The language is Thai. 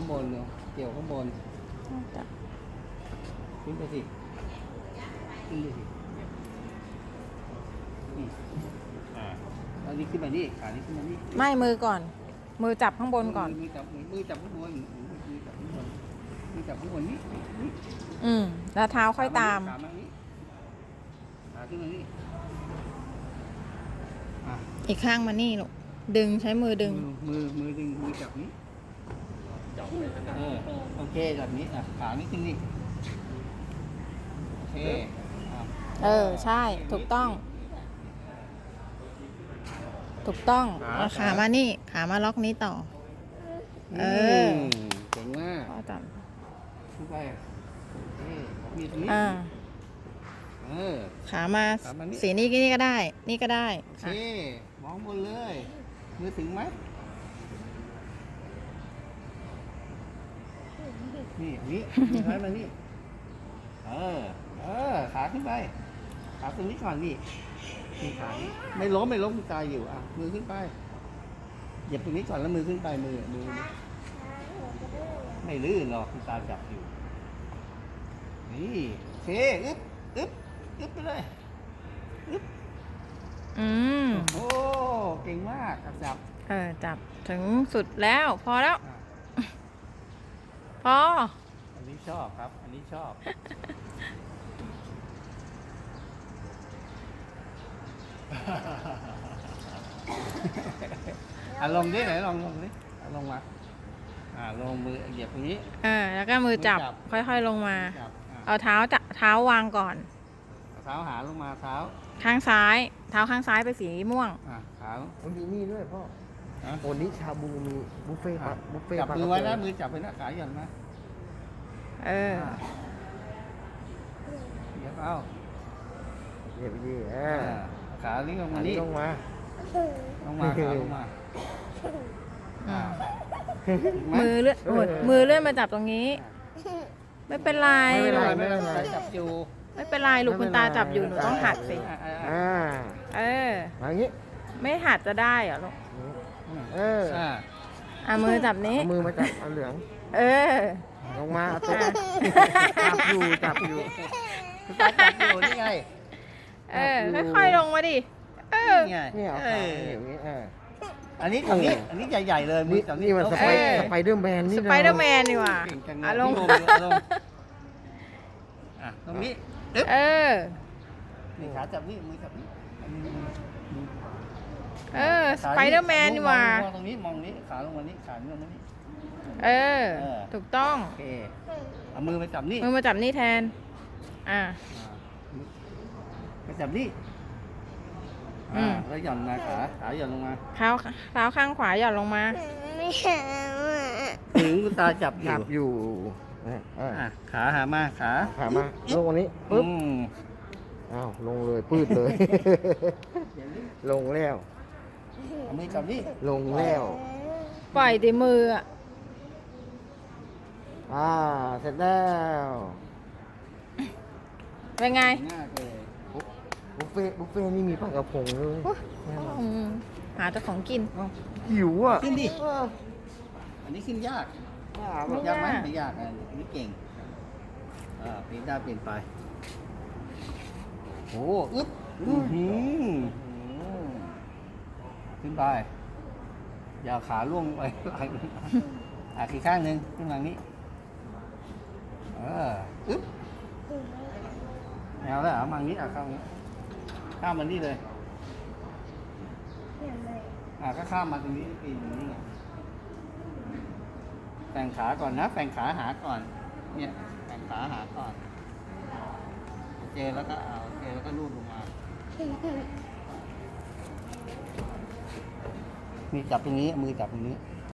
ข้างบนเนาะเกี่ยวข้างบนจับขึ้นไปสิขึ้นไปสินี่อ่าเอานี้ขึ้นมานี่ขานี้ขึ้นมานี่ไม่มือก่อน มือจับข้างบนก่อน มือจับมือจับข้างบนมือจับข้างบนมือจับข้างบนนี่นี่อืมแล้วเท้าค่อยตามขามานี่ขาขึ้นมานี่อะอีกข้างมานี่ลูกดึงใช้มือดึง มือมือดึงมือจับนี้ จับไปเออโอเคแบบนี้อะขานี้ขึ้นนี่โอเคอะเออ ใช่ ถูกต้อง ถูกต้องขาเอาขามานี่ ขามาล็อกนี้ต่อ เออ มเก่งมากพ่อจับขึ้นไปโอเคมีตรงนี้อ่า เออ ขามาขามานี่ สีนี้นี่ก็ได้ นี่ก็ได้โอเคค่ะมองบนเลย มือถึงไหม นี่อันนี้มือท้ายมานี่ เออ เออ ขาขึ้นไป ขาตรงนี้ก่อนนี่นี่ขานี้ไม่ล้มไม่ล้มคุณตายอยู่อะ มือขึ้นไป เหยียบตรงนี้ก่อนแล้วมือขึ้นไปมือมือไม่ลื่นหรอกคุณตาจับอยู่ นี่เคอึ๊บอึ๊บอึ๊บไปเลยอืม โอ้ เก่งมากจับจับ เออ จับถึงสุดแล้ว พอแล้ว อะ พออันนี้ชอบครับ อันนี้ชอบ อะลงดิไหนลองลงดิอะลงมา อ่าลงมือเหยียบตรงนี้ เออ แล้วก็มือจับมือจับ ค่อยๆลงมา จับอะเอาเท้าจะเท้าวางก่อน เท้าหาลงมาเท้าข้างซ้าย เท้าข้างซ้ายไปนสีม่วง อะขามันมีนี่ด้วยพ่อ อะวันนี้ชาบูมีบุฟเฟ่ต์ปะอะบุฟเฟ่ต์จับปลามืกอระไว้พนะงมือจับไปนะขาหย่อนมาเอออะเหยียบเอาเดี๋ยวพี่เออ่าอขาลิงลงอัมานนี้นี่ลงมา ลงมาขาลงมาอ่ามือเลื่อนโอ้ยมือเลื่อนมาจับตรงนี้ ไม่เป็นไรไม่เป็นไรไม่เป็นไรจับอยู่ไม่เป็นไรลูกคุณตาจับอยู่หนูต้องหัดสิ อ่าอ่าอ่าเออ มาอย่างนี้ ไม่หัดจะได้เหรอลูก เอออ่าอะมือจับนี้ เอามือมาจับเอาเหลือง เออ ลงมาเอาตัวอะจับอยู่จับอยู่คุณตาจับอยู่นี่ไง เออ ค่อยๆลงมาดิ เออ นี่ไงนี่เอาเอขาออย่างนี้เออ อันนี้ตรงนี้อันนี้ใหญ่ๆเลยมืนี่อจับนี่มันสไปเออ สไปเดอร์แมนนี่สไปเดอร์แมนดีกว่าเก่งจังเลยอะลงนี่ลงลงอะตรงนี้ตึ๊บเออ นี่ขาจับนี่มือจับนี่อันนี้มือมือ เออสไปเดอร์แมนดีกว่า มองตรงนี้มองนี้ขาลงมานี่ขาลงมานี่เออ เออ ถูกต้อง โอเคเอามือมาจับนี่มือมาจับนี่แทน อะมาจับนี่อือ่าม แล้วหย่อนมาขาขาหย่อนลงมาเท้าเท้าข้างขวาหย่อนลงมาถึงคุณตาจับอจัยู่บอยู่เออเอออะขาหามาขาขามาลงวันนี้ปึ๊บอืมอ้าวลงเลยปืดเลย ลงแล้ว เอามือจับนี่ลงแล้วปล่อยดิมืออะอ่าเสร็จแล้วเป็นไงง่ายเลยบุฟเฟ่ต์บุฟเฟ่ต์นี่มีปลากระพงด้วยอืมหาเจ้าของกินหิวอะขึ้นดิ เอออันนี้ขึ้นยากไม่ยากไหมยาก ไม่ยากอะอันนี้เก่งอ่าเปลี่ยนได้เปลี่ยนไปโอ้อึ๊บอื้อหือ ขึ้นไป อย่าขาล่วงไปหลังอะอีกข้างหนึ่งขึ้นหลังนี้ เอออึ๊บแนวแล้วเหรอมังนี้อะข้างนี้ ข้ามมันนี่เลยอะก็ข้ามมาตรงนี้ปีนตรงนี้ไงแฝ่งขาก่อนนะแฝ่งขาหาก่อน เนี่ยแฝ่งขาหาก่อนโอเคแล้วก็เอาโอเคแล้วก็ลูดลงมา นี่จับตรงนี้มือจับตรงนี้